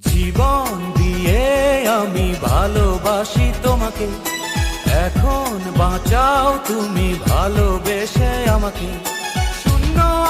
জীবন দিয়ে আমি ভালোবাসি তোমাকে। এখন বাঁচাও তুমি ভালোবেসে আমাকে। শূন্য